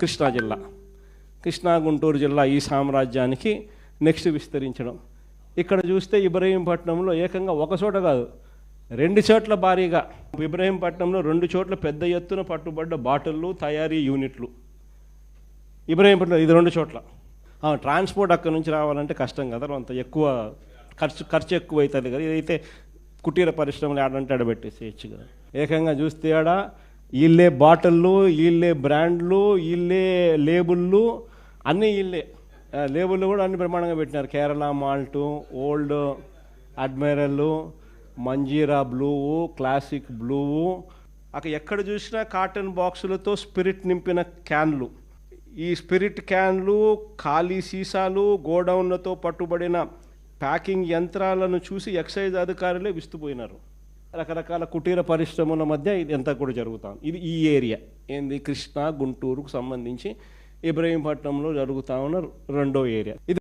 కృష్ణా జిల్లా. కృష్ణా గుంటూరు జిల్లా ఈ సామ్రాజ్యానికి నెక్స్ట్ విస్తరించడం. ఇక్కడ చూస్తే ఇబ్రహీంపట్నంలో ఏకంగా ఒక చోట కాదు రెండు చోట్ల భారీగా. ఇబ్రహీంపట్నంలో రెండు చోట్ల పెద్ద ఎత్తున పట్టుబడ్డ బాటిళ్ళు తయారీ యూనిట్లు. ఇబ్రహీంపట్నం ఇది రెండు చోట్ల. ట్రాన్స్పోర్ట్ అక్కడ నుంచి రావాలంటే కష్టం కదా అంత ఎక్కువ ఖర్చు ఖర్చు ఎక్కువ అవుతుంది కదా. ఇదైతే కుటీర పరిశ్రమలు ఆడంటే ఆడబెట్టేసేయచ్చు కదా. ఏకంగా చూస్తే ఆడ వీళ్ళే బాటిళ్ళు వీళ్ళే బ్రాండ్లు వీళ్ళే లేబుళ్ళు అన్నీ వీళ్ళే. లేబుళ్ళు కూడా అన్ని బ్రహ్మాండంగా పెట్టినారు. Kerala malt old admiral Manjira blue classic blue అక్కడ ఎక్కడ చూసినా కాటన్ బాక్సులతో స్పిరిట్ నింపిన క్యాన్లు. ఈ స్పిరిట్ క్యాన్లు ఖాళీ సీసాలు గోడౌన్లతో పట్టుబడిన ప్యాకింగ్ యంత్రాలను చూసి ఎక్సైజ్ అధికారులే విస్తుపోయినారు. రకరకాల కుటీర పరిశ్రమల మధ్య ఇది ఎంత కూడా జరుగుతాం ఇది ఈ ఏరియా. ఏంది? కృష్ణా గుంటూరుకు సంబంధించి ఇబ్రహీంపట్నంలో జరుగుతా ఉన్న రెండో ఏరియా. ఇది